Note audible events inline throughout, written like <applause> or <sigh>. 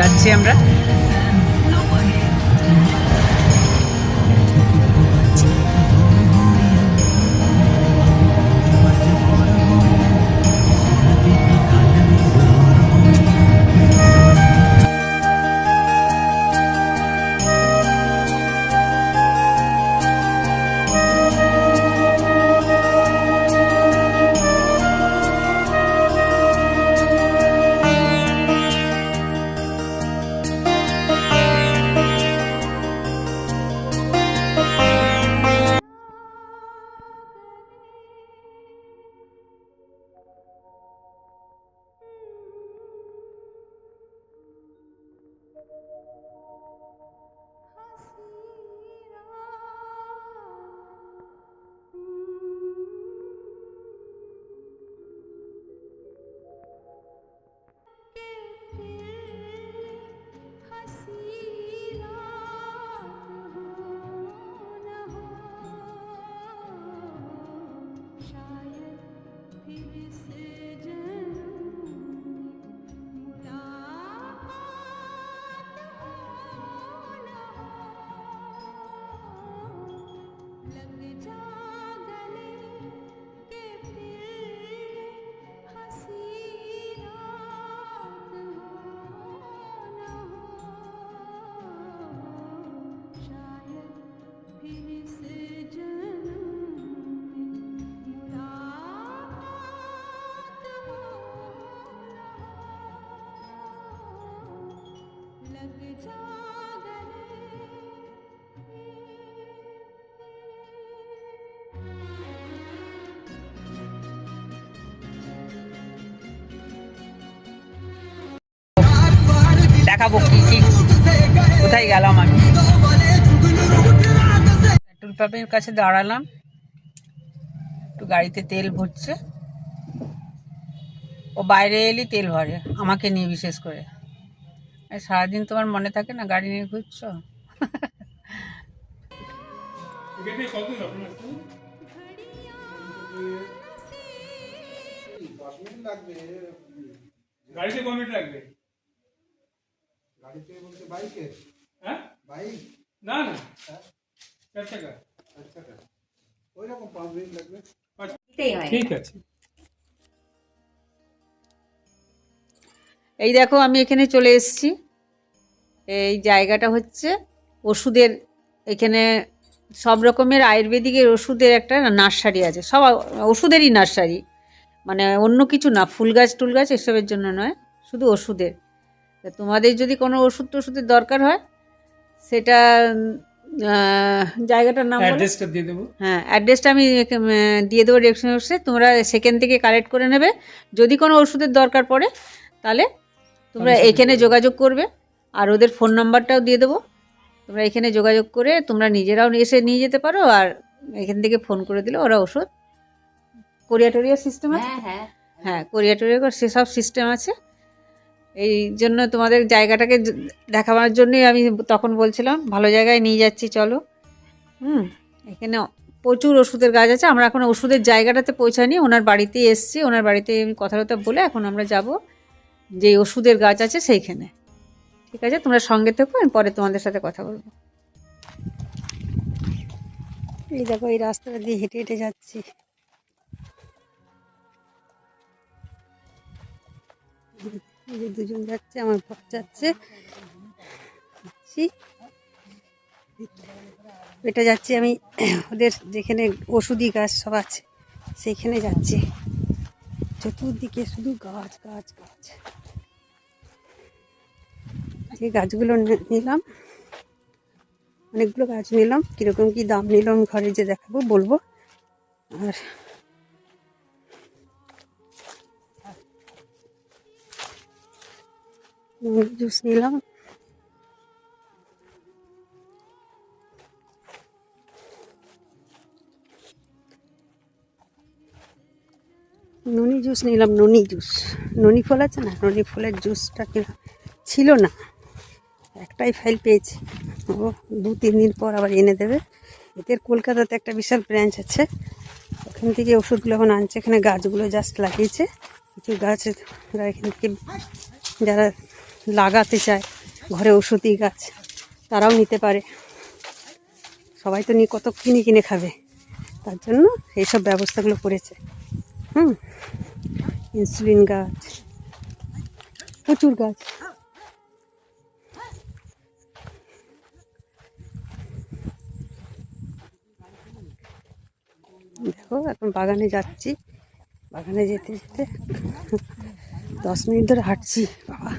যাচ্ছি আমরা। দেখাবো কি কি, কোথায় গেলাম আমি? পেট্রোল পাম্পের কাছে দাঁড়ালাম। একটু গাড়িতে তেল ভরছে। ও বাইরে এলি তেল ভরে, আমাকে নিয়ে বিশেষ করে। সারাদিন তোমার মনে থাকে না গাড়ি নিয়ে ঘুরছো? গাড়িতে কমিট লাগবে গাড়িতে বলতে বাইকে হ্যাঁ? বাইক না না। চার আচ্ছা ওই রকম পাঁচ মিনিট লাগবে। ঠিক আছে। এই দেখো আমি এখানে চলে এসেছি। এই জায়গাটা হচ্ছে ওষুধের এখানে সব রকমের আয়ুর্বেদিকের ওষুধের একটা নার্সারি আছে। সব ওষুধেরই নার্সারি। মানে অন্য কিছু না ফুল গাছ টুল গাছ এসবের জন্য নয় শুধু ওষুধের। তোমাদের যদি কোনো ওষুধ টষুধের দরকার হয় সেটা জায়গাটার নাম অ্যাড্রেসটা দিয়ে দেবো। হ্যাঁ অ্যাড্রেসটা আমি দিয়ে দেবো ডিরেকশন তোমরা সেখান থেকে কালেক্ট করে নেবে। যদি কোনো ওষুধের দরকার পড়ে তাহলে তোমরা এখানে যোগাযোগ করবে আর ওদের ফোন নাম্বারটাও দিয়ে দেবো। তোমরা এখানে যোগাযোগ করে তোমরা নিজেরাও এসে নিয়ে যেতে পারো আর এখান থেকে ফোন করে দিলে ওরা ওষুধ। কোরিয়া টোরিয়া সিস্টেম আছে? হ্যাঁ হ্যাঁ। হ্যাঁ কোরিয়া টোরিয়া করে সেসব সিস্টেম আছে। এই জন্য তোমাদের জায়গাটাকে দেখাবার জন্যই আমি তখন বলছিলাম ভালো জায়গায় নিয়ে যাচ্ছি চলো। হুম এখানে প্রচুর ওষুধের গাছ আছে। আমরা এখন ওষুধের জায়গাটাতে পৌঁছানি ওনার বাড়িতেই এসছি ওনার বাড়িতে আমি কথা কথা বলে এখন আমরা যাব। যে ওষুধের গাছ আছে সেইখানে। ঠিক আছে? তোমরা সঙ্গে থেকো, আমি পরে তোমাদের সাথে কথা বলব। এই দেখো, এই রাস্তাটা দিয়ে হেঁটে হেঁটে যাচ্ছি। দুজন যাচ্ছে, আমার পর যাচ্ছে। এটা যাচ্ছি আমি, ওদের যেখানে ওষুধি গাছ সব আছে, সেইখানে যাচ্ছি। চতুর্দিকে শুধু গাছ গাছ গাছ। যে গাছগুলো নিলাম, অনেকগুলো গাছ নিলাম, কীরকম কী দাম নিলাম ঘরে যে দেখাবো, বলব। আর জুস নিলাম। জুস নিলাম, ননি জুস। ননি ফল আছে না? ননি ফলের জুসটা কিনা ছিল না? একটাই ফাইল পেয়েছি। ও দু, তিন দিন পর আবার এনে দেবে। এদের কলকাতাতে একটা বিশাল ব্রাঞ্চ আছে। ওখান থেকে ওষুধগুলো এখন আনছে। এখানে গাছগুলো জাস্ট লাগিয়েছে। কিছু গাছ এখান থেকে যারা লাগাতে চায়, ঘরে ওষুধি গাছ, তারাও নিতে পারে। সবাই তো নিয়ে কত কিনে কিনে খাবে। তার জন্য এইসব ব্যবস্থাগুলো করেছে। হুম। ইনসুলিন গাছ, প্রচুর গাছ। দেখো, এখন বাগানে যাচ্ছি। বাগানে যেতে যেতে দশ মিনিট ধরে হাঁটছি, বাবা।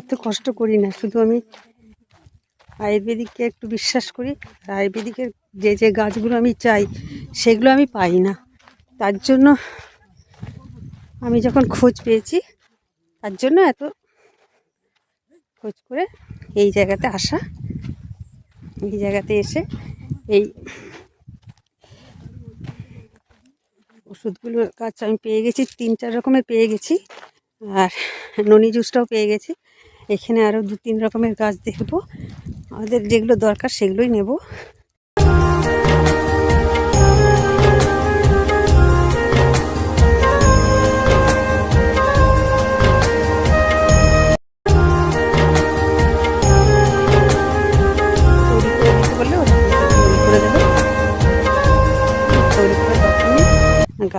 এত কষ্ট করি না, শুধু আমি আয়ুর্বেদিককে একটু বিশ্বাস করি। আর আয়ুর্বেদিকের যে যে গাছগুলো আমি চাই, সেগুলো আমি পাই না। তার জন্য আমি যখন খোঁজ পেয়েছি, তার জন্য এত খোঁজ করে এই জায়গাতে আসা, এই জায়গাতে এসে এই ওষুধগুলোর গাছ আমি পেয়ে গেছি, তিন চার রকমের পেয়ে গেছি, আর ননি জুসটাও পেয়ে গেছি। এখানে আরও দু তিন রকমের গাছ দেখব। আমাদের যেগুলো দরকার সেগুলোই নেব।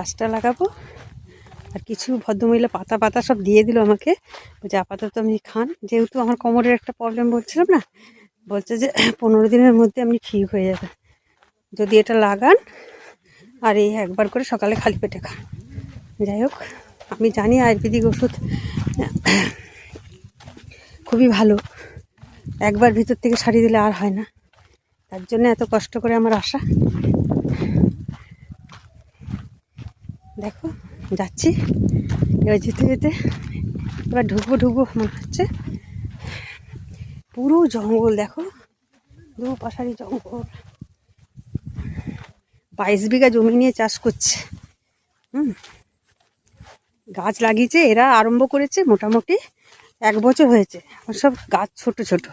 গাছটা লাগাবো। আর কিছু ভদ্রমহিলা পাতা পাতা সব দিয়ে দিল আমাকে। বলছে, আপাতত আপনি খান। যেহেতু আমার কোমরের একটা প্রবলেম বলছিলাম না, বলছে যে, <clears throat> পনেরো দিনের মধ্যে আপনি ঠিক হয়ে যাবে। যদি এটা লাগান, আর এই একবার করে সকালে খালি পেটে খান। যাই হোক, আমি জানি আয়ুর্বেদিক ওষুধ, <clears throat> খুবই ভালো। একবার ভিতর থেকে সারিয়ে দিলে আর হয় না। তার জন্য এত কষ্ট করে আমার আশা। দেখো, যাচ্ছি। এবার যেতে যেতে এবার ঢুকবো ঢুকবো, মনে হচ্ছে। পুরো জঙ্গল দেখো। দু পাশারি জঙ্গল। বাইশ বিঘা জমি নিয়ে চাষ করছে। হুম। গাছ লাগিয়েছে, এরা আরম্ভ করেছে মোটামুটি এক বছর হয়েছে। এখন সব গাছ ছোট ছোট।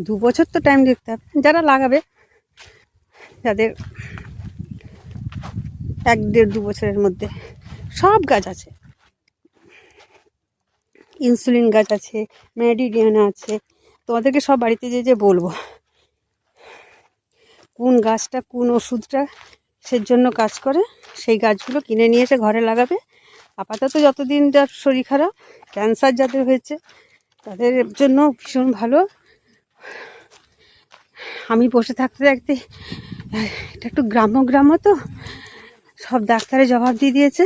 দু বছর তো টাইম দেখতে হবে। যারা লাগাবে, যাদের এক দেড় দু বছরের মধ্যে। সব গাছ আছে। ইনসুলিন গাছ আছে, মেডিডিয়ান আছে। তোমাদেরকে সব বাড়িতে যে যে বলব। কোন গাছটা, কোন ওষুধটা সের জন্য কাজ করে, সেই গাছগুলো কিনে নিয়ে এসে ঘরে লাগাবে। আপাতত যতদিন যার শরীর খারাপ, ক্যান্সার যাদের হয়েছে, তাদের জন্য ভীষণ ভালো। আমি বসে থাকতে থাকতে এটা একটু গ্রাম্য গ্রাম্য তো সব ডাক্তারে জবাব দিয়ে দিয়েছে।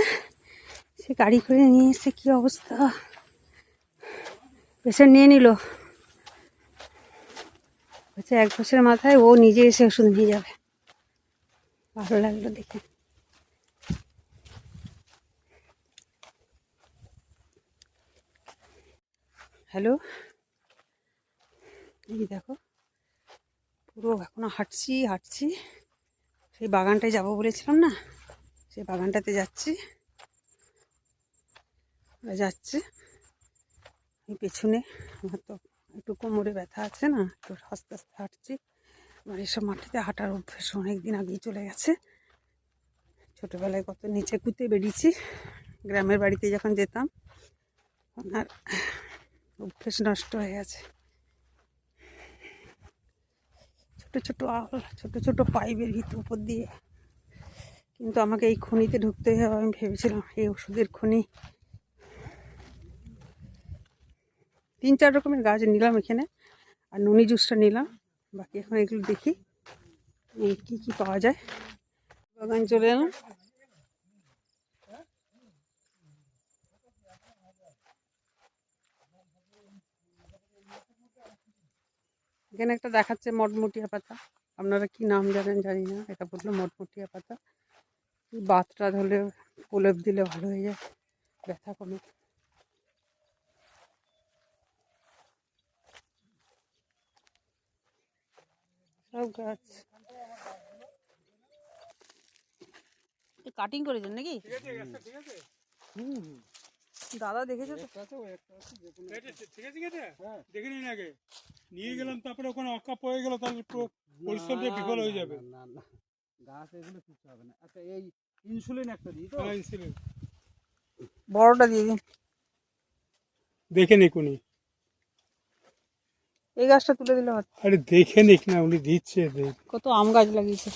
সে গাড়ি করে নিয়ে এসে কী অবস্থা? পেশেন্ট নিয়ে নিল। বলছে, এক বছরের মাথায় ও নিজে এসে ওষুধ নিয়ে যাবে। ভালো লাগল দেখে। হ্যালো? এই দেখো, পুরো এখনও হাঁটছি হাঁটছি। সেই বাগানটায় যাব বলেছিলাম না? সেই বাগানটাতে যাচ্ছি। যাচ্ছে। পেছনে আমার তো একটু কোমরে ব্যথা আছে না তো আস্তে আস্তে হাঁটছি। আমার এসব মাটিতে হাঁটার অভ্যেস অনেক দিন আগেই চলে গেছে। ছোটোবেলায় কত নিচে কুতে বেরিয়েছি গ্রামের বাড়িতে যখন যেতাম আর অভ্যেস নষ্ট হয়ে গেছে। ছোট ছোট আল, ছোট ছোট পাইপের ভিতর, উপর দিয়ে কিন্তু আমাকে এই খনিতে ঢুকতে হবে, আমি ভেবেছিলাম এই ওষুধের খনি। তিন চার রকমের গাছ নিলাম এখানে, আর নুনি জুসটা নিলাম। বাকি এখন এগুলো দেখি কী কী পাওয়া যায়। বাগান চলে এলাম। এখানে একটা দেখাচ্ছে মটমটিয়া পাতা। আপনারা কি নাম জানেন জানি না, এটা বলল মটমটিয়া পাতা। বাত টাত হলে প্রলেপ দিলে ভালো হয়ে যায় ব্যথা কমে। সব গাছ। কাটিং করেছেন নাকি? হুম দাদা দেখেছ ঠিক আছে ঠিক আছে? দেখে নিন আগে। নিয়ে গেলাম তারপরে ওখানে অক্কা পড়ে গেল তাহলে পরিশ্রমটা বিফল হয়ে যাবে। না না গাছ এগুলো কিছু হবে না। আচ্ছা এই ইনসুলিন একটা দিই তো? হ্যাঁ, insulin। বড়টা দিয়ে দিন। দেখে নিক উনি। এই গাছটা তুলে দিলে আরে দেখে নিক না উনি দিচ্ছে দেখ। কত আম গাছ লাগিয়েছে।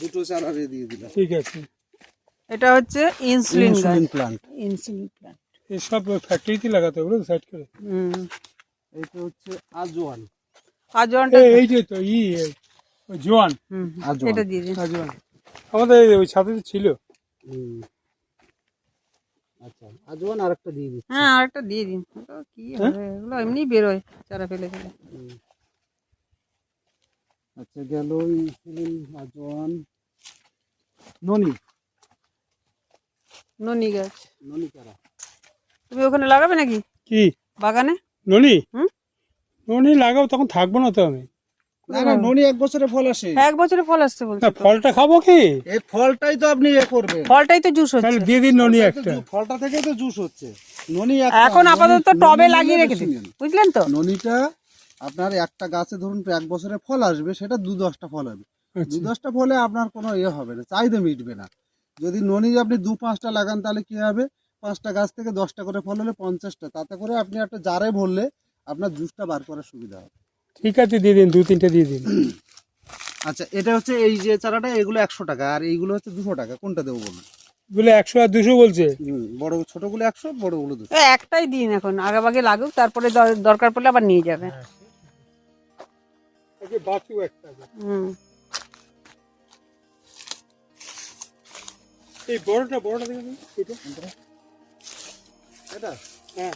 দুটো চারা দিয়ে দিলাম। ঠিক আছে। এটা হচ্ছে insulin insulin plant insulin plant এসব ফ্যাক্টরিতে লাগাতে হবে সাইড করে। হুম। এইটা হচ্ছে আজওয়ান আজওয়ানটা এই- এই যে তো ই জোয়ান। হুম হুম, এটা দিয়ে দিন। জোয়ান। আমাদের ওই সাথে তো ছিল। আচ্ছা আজওয়ান আরেকটা দিয়ে দিচ্ছি। হ্যাঁ আরেকটা দিয়ে দিন। কি হবে? এগুলো এমনি বেরোয় চারা ফেলে ফেলে। আচ্ছা গেল ননি গাছ। ননি চারা। তুমি ওখানে লাগাবে নাকি? কি? বাগানে? ননি? হুম? ননি লাগাও তখন থাকব না তো আমি। না না ননি এক বছরে ফল আসে। এক বছরে ফল আসছে বলছে ফলটা খাব কি? এই ফলটাই তো আপনি এ করবেন। ফলটাই তো জুস তাহলে দিয়ে দিন ননি একটা। ফলটা থেকে তো জুস হচ্ছে। ননি এখন আপাতত টবে লাগিয়ে রেখে দিন। বুঝলেন তো? ননিটা আপনার একটা গাছে ধরুন এক বছরে ফল আসবে সেটা দু দশটা ফল হবে। দু আচ্ছা দশটা ফলে আপনার কোনো ইয়ে হবে না চাহিদা মিটবে না। যদি ননি আপনি দু পাঁচটা লাগান তাহলে কি হবে? পাঁচটা গাছ থেকে দশটা করে ফল হলে পঞ্চাশটা। তাতে করে আপনি একটা জারে ভরলে আপনার জুসটা বার করার সুবিধা হবে। ঠিক আছে দিয়ে দিন দু তিনটে দিয়ে দিন। <clears throat> আচ্ছা এটা হচ্ছে এই যে চারাটা এগুলো একশো টাকা আর এইগুলো হচ্ছে দুশো টাকা কোনটা দেবো বলুন? বলে একশো আর দুশো বলছে। বড় ছোটগুলো একশো বড়গুলো দুশো। একটাই দিন এখন আগে বাগে লাগুক তারপরে দর- দরকার পড়লে আবার নিয়ে যাবে। হুম। এই বড়টা বড়টা দেখে এটা। এটা? হ্যাঁ।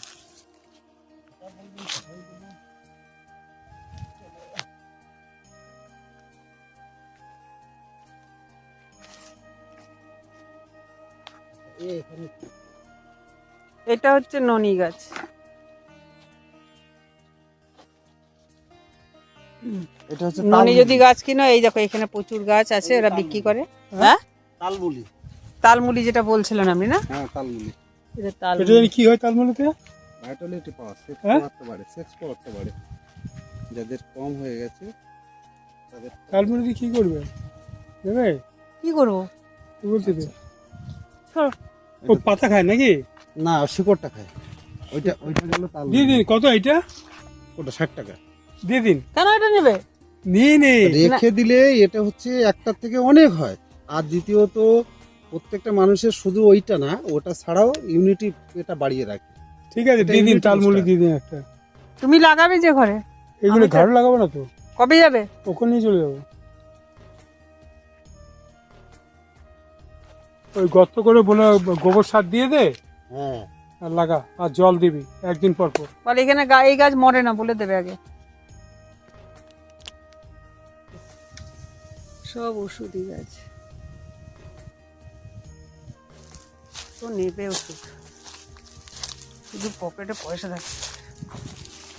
এটা হচ্ছে ননি গাছ। এটা ননি যদি গাছ কিনো এই দেখো এখানে প্রচুর গাছ আছে এরা বিক্রি করে। হ্যাঁ? তালমুলি তালমুলি যেটা বলছিলেন আপনি না? হ্যাঁ তালমুলি এটা এটা তালমুলি কি হয় তালমলিতে ভাইটালিটি পাওয়ার সেক্স হ্যাঁ? পাওয়ারটা বাড়ে সেক্স পাওয়ারটা বাড়ে যাদের কম হয়ে গেছে তাদের তালমলিতে কি করবে? দেবে? কি করব? কি বলছে তো সর। ও পাতা খায় নাকি? না শিকড়টা খায়। ওইটা ওইটা গেল তাল দিয়ে দিন কত এটা? ওটা ষাট টাকা। দিয়ে দিন। কেন এটা নেবে? নিয়ে নে। রেখে দিলে এটা হচ্ছে একটার থেকে অনেক হয়। আর দ্বিতীয়ত প্রত্যেকটা মানুষের শুধু ওইটা না ওটা ছাড়াও ইউনিটি এটা বাড়িয়ে রাখে। ঠিক আছে দিয়ে দিন তালমলি দিয়ে দিন একটা। তুমি লাগাবে যে ঘরে? এগুলো ঘাড় লাগাবো না তো? কবে যাবে? ওখানে নিয়ে চলে যাব? ওই গর্ত করে বলে গোবর সার দিয়ে দে। হ্যাঁ আর লাগা আর জল দিবি একদিন পর পর। বলে এখানে গা- এই গাছ মরে না বলে দেবে আগে। সব ওষুধই গাছ। তো নেবে ওষুধ। শুধু পকেটে পয়সা থাকে।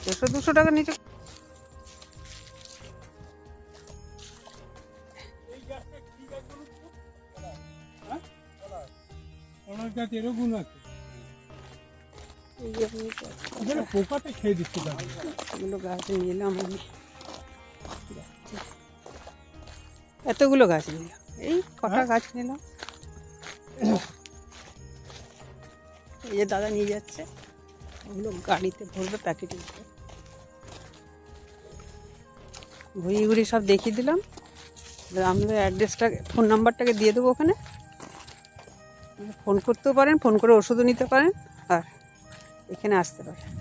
দেড়শো দুশো টাকা নিচে গুণ আছে। পোকাতে খেয়ে দিচ্ছে এগুলো গাছ নিলাম আমি। এতগুলো গাছ নিলাম এই কটা গাছ নিলাম। এই যে দাদা নিয়ে যাচ্ছে। ওগুলো গাড়িতে ভরবে প্যাকেটে। ঘুরিয়ে ঘুরিয়ে সব দেখিয়ে দিলাম। এবার আমাদের অ্যাড্রেসটা ফোন নাম্বারটাকে দিয়ে দেবো ওখানে। ফোন করতেও পারেন ফোন করে ওষুধও নিতে পারেন আর এখানে আসতে পারেন।